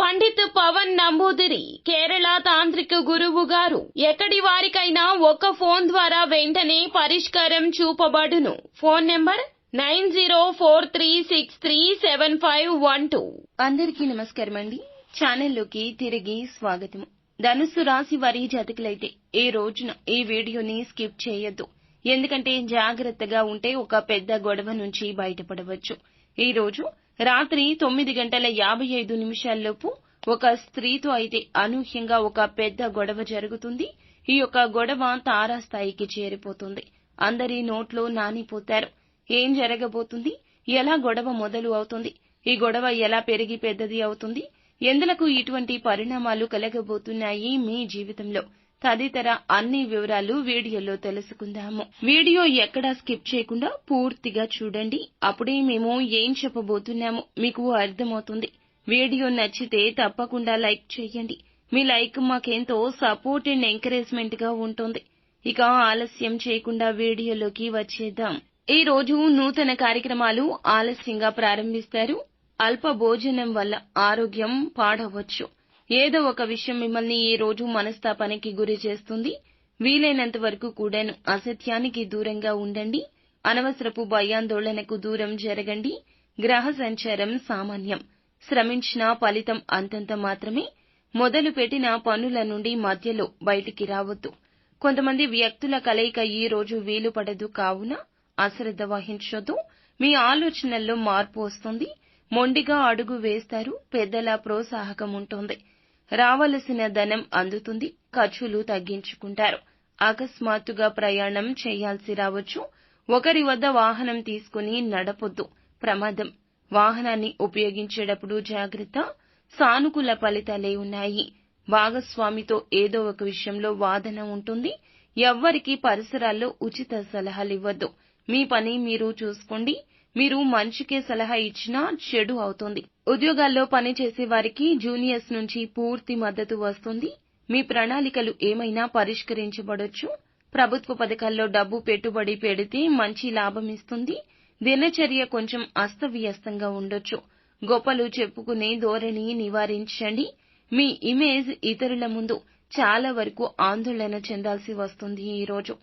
పండిత్ పవన్ నంబూదిరి కేరళ తాంత్రిక గురువు గారు. ఎక్కడి వారికైనా ఒక్క ఫోన్ ద్వారా వెంటనే పరిష్కారం చూపబడును. Phone number nine zero four three six three seven five one two. అందరికీ నమస్కారం అండి. ఛానల్లోకి తిరిగి స్వాగతం. ధనుస్సు రాశి వారి జాతకులైతే ఈ రోజున ఈ వీడియోని స్కిప్ చేయొద్దు. ఎందుకంటే జాగ్రత్తగా ఉంటే ఒక పెద్ద గొడవ నుంచి బయటపడవచ్చు. ఈ రోజు రాత్రి తొమ్మిది గంటల యాభై ఐదు నిమిషాల్లోపు ఒక స్త్రీతో అయితే అనూహ్యంగా ఒక పెద్ద గొడవ జరుగుతుంది. ఈ యొక్క గొడవ తారాస్థాయికి చేరిపోతుంది. అందరి నోట్లో నానిపోతారు. ఏం జరగబోతుంది? ఎలా గొడవ మొదలు అవుతుంది? ఈ గొడవ ఎలా పెరిగి పెద్దది అవుతుంది? ఎందులకు ఇటువంటి పరిణామాలు కలగబోతున్నాయి మీ జీవితంలో? తదితర అన్ని వివరాలు వీడియోలో తెలుసుకుందాము. వీడియో ఎక్కడా స్కిప్ చేయకుండా పూర్తిగా చూడండి. అప్పుడే మేము ఏం చెప్పబోతున్నామో మీకు అర్థమవుతుంది. వీడియో నచ్చితే తప్పకుండా లైక్ చేయండి. మీ లైక్ మాకెంతో సపోర్ట్ అండ్ ఎంకరేజ్మెంట్గా ఉంటుంది. ఇక ఆలస్యం చేయకుండా వీడియోలోకి వచ్చేద్దాం. ఈ రోజు నూతన కార్యక్రమాలు ఆలస్యంగా ప్రారంభిస్తారు. అల్ప భోజనం వల్ల ఆరోగ్యం పాడవచ్చు. ఏదో ఒక విషయం మిమ్మల్ని ఈ రోజు మనస్తాపానికి గురి చేస్తుంది. వీలైనంత వరకు కూడాను అసత్యానికి దూరంగా ఉండండి. అనవసరపు భయాందోళనకు దూరం జరగండి. గ్రహ సంచారం సామాన్యం. శ్రమించిన ఫలితం అంతంత మాత్రమే. మొదలు పెట్టిన పనుల నుండి మధ్యలో బయటికి రావద్దు. కొంతమంది వ్యక్తుల కలయిక ఈ రోజు వీలు పడదు కావున అశ్రద్ధ వహించొద్దు. మీ ఆలోచనల్లో మార్పు వస్తుంది. మొండిగా అడుగు వేస్తారు. పెద్దల ప్రోత్సాహకం ఉంటుంది. రావలసిన ధనం అందుతుంది ఖర్చులు తగ్గించుకుంటారు. అకస్మాత్తుగా ప్రయాణం చేయాల్సి రావచ్చు. ఒకరి వద్ద వాహనం తీసుకుని నడపొద్దు. ప్రమాదం. వాహనాన్ని ఉపయోగించేటప్పుడు జాగ్రత్త. సానుకూల ఫలితాలే ఉన్నాయి. భాగస్వామితో ఏదో ఒక విషయంలో వాదన ఉంటుంది. ఎవ్వరికి పరిసరాల్లో ఉచిత సలహాలు ఇవ్వద్దు మీ పని మీరు చూసుకోండి. మీరు మంచికే సలహా ఇచ్చినా చెడు అవుతుంది. ఉద్యోగాల్లో పనిచేసే వారికి జూనియర్స్ నుంచి పూర్తి మద్దతు వస్తుంది. మీ ప్రణాళికలు ఏమైనా పరిష్కరించబడొచ్చు? ప్రభుత్వ పథకాల్లో డబ్బు పెట్టుబడి పెడితే మంచి లాభం ఇస్తుంది. దినచర్య కొంచెం అస్తవ్యస్తంగా ఉండొచ్చు. గొప్పలు చెప్పుకునే ధోరణి నివారించండి. మీ ఇమేజ్ ఇతరుల ముందు చాలా వరకు ఆందోళన చెందాల్సి వస్తుంది ఈ రోజు.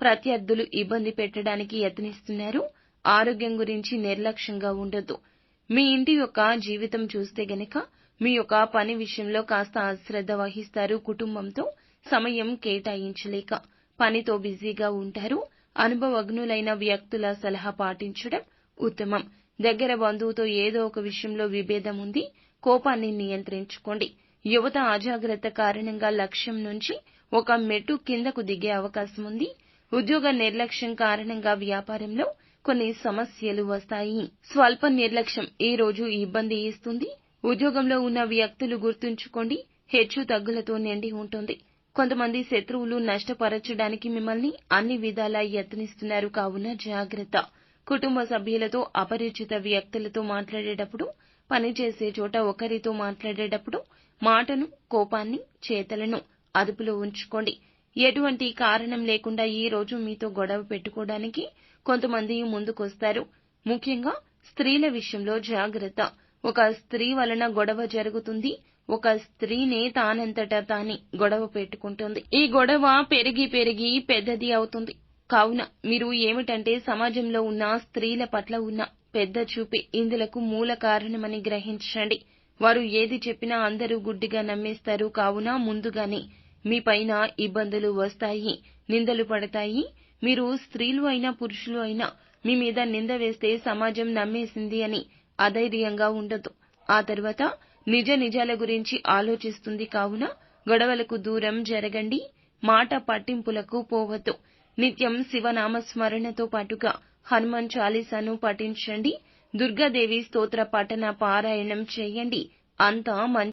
ప్రత్యర్థులు ఇబ్బంది పెట్టడానికి యత్నిస్తున్నారు. ఆరోగ్యం గురించి నిర్లక్ష్యంగా ఉండొద్దు మీ ఇంటి యొక్క జీవితం చూస్తే గనక మీ యొక్క పని విషయంలో కాస్త అశ్రద్ధ వహిస్తారు. కుటుంబంతో సమయం కేటాయించలేక పనితో బిజీగా ఉంటారు. అనుభవజ్ఞులైన వ్యక్తుల సలహా పాటించడం ఉత్తమం. దగ్గర బంధువుతో ఏదో ఒక విషయంలో విభేదం ఉంది కోపాన్ని నియంత్రించుకోండి. యువత అజాగ్రత్త కారణంగా లక్ష్యం నుంచి ఒక మెట్టు కిందకు దిగే అవకాశం ఉంది. ఉద్యోగ నిర్లక్ష్యం కారణంగా వ్యాపారంలో కొన్ని సమస్యలు వస్తాయి. స్వల్ప నిర్లక్ష్యం ఈ రోజు ఇబ్బంది ఇస్తుంది? ఉద్యోగంలో ఉన్న వ్యక్తులు గుర్తుంచుకోండి. హెచ్చు తగ్గులతో నిండి ఉంటుంది. కొంతమంది శత్రువులు నష్టపరచడానికి మిమ్మల్ని అన్ని విధాలా యత్నిస్తున్నారు కావున జాగ్రత్త. కుటుంబ సభ్యులతో అపరిచిత వ్యక్తులతో మాట్లాడేటప్పుడు పనిచేసే చోట ఒకరితో మాట్లాడేటప్పుడు మాటను కోపాన్ని చేతలను అదుపులో ఉంచుకోండి. ఎటువంటి కారణం లేకుండా ఈ రోజు మీతో గొడవ పెట్టుకోవడానికి కొంతమంది ముందుకొస్తారు. ముఖ్యంగా స్త్రీల విషయంలో జాగ్రత్త. ఒక స్త్రీ వలన గొడవ జరుగుతుంది. ఒక స్త్రీనే తానంతటా తాని గొడవ పెట్టుకుంటుంది. ఈ గొడవ పెరిగి పెరిగి పెద్దది అవుతుంది. కావున మీరు ఏమిటంటే సమాజంలో ఉన్న స్త్రీల పట్ల ఉన్న పెద్ద చూపే ఇందులకు మూల కారణమని గ్రహించండి. వారు ఏది చెప్పినా అందరూ గుడ్డిగా నమ్మేస్తారు. కావున ముందుగానే మీ పైన ఇబ్బందులు వస్తాయి నిందలు పడతాయి. మీరు స్త్రీలు అయినా పురుషులు అయినా మీ మీద నింద వేస్తే సమాజం నమ్మేసింది అని అధైర్యంగా ఉండదు. ఆ తర్వాత నిజ నిజాల గురించి ఆలోచిస్తుంది కావున గొడవలకు దూరం జరగండి మాట పట్టింపులకు పోవద్దు. నిత్యం శివనామ స్మరణతో పాటుగా హనుమాన్ చాలీసాను పఠించండి దుర్గాదేవి స్తోత్ర పఠన పారాయణం చేయండి అంతా మంచి